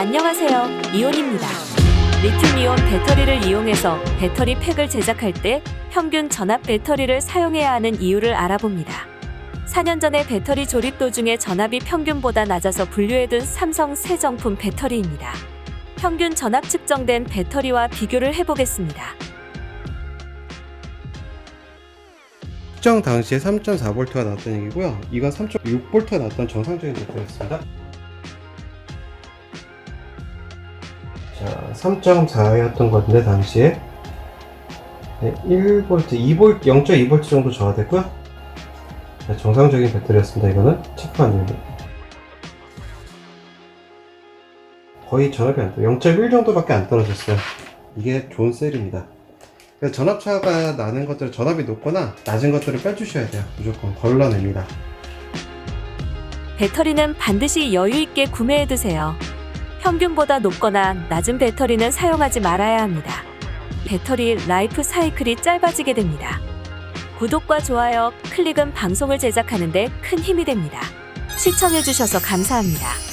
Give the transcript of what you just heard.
안녕하세요. 이온입니다. 리튬이온 배터리를 이용해서 배터리 팩을 제작할 때 평균 전압 배터리를 사용해야 하는 이유를 알아봅니다. 4년 전에 배터리 조립 도중에 전압이 평균보다 낮아서 분류해둔 삼성 새 정품 배터리입니다. 평균 전압 측정된 배터리와 비교를 해보겠습니다. 측정 당시에 3.4V가 나왔던 얘기고요. 이건 3.6V가 나왔던 정상적인 배터리였습니다. 자, 3.4였던 건데 당시에 네, 1V, 2V, 0.2V 정도 저하됐고요. 네, 정상적인 배터리였습니다. 이거는 체크한 내용. 거의 전압이 안 떨어요. 0.1 정도밖에 안 떨어졌어요. 이게 좋은 셀입니다. 전압차가 나는 것들 전압이 높거나 낮은 것들을 빼주셔야 돼요. 무조건 걸러냅니다. 배터리는 반드시 여유 있게 구매해 두세요. 평균보다 높거나 낮은 배터리는 사용하지 말아야 합니다. 배터리 라이프 사이클이 짧아지게 됩니다. 구독과 좋아요, 클릭은 방송을 제작하는데 큰 힘이 됩니다. 시청해 주셔서 감사합니다.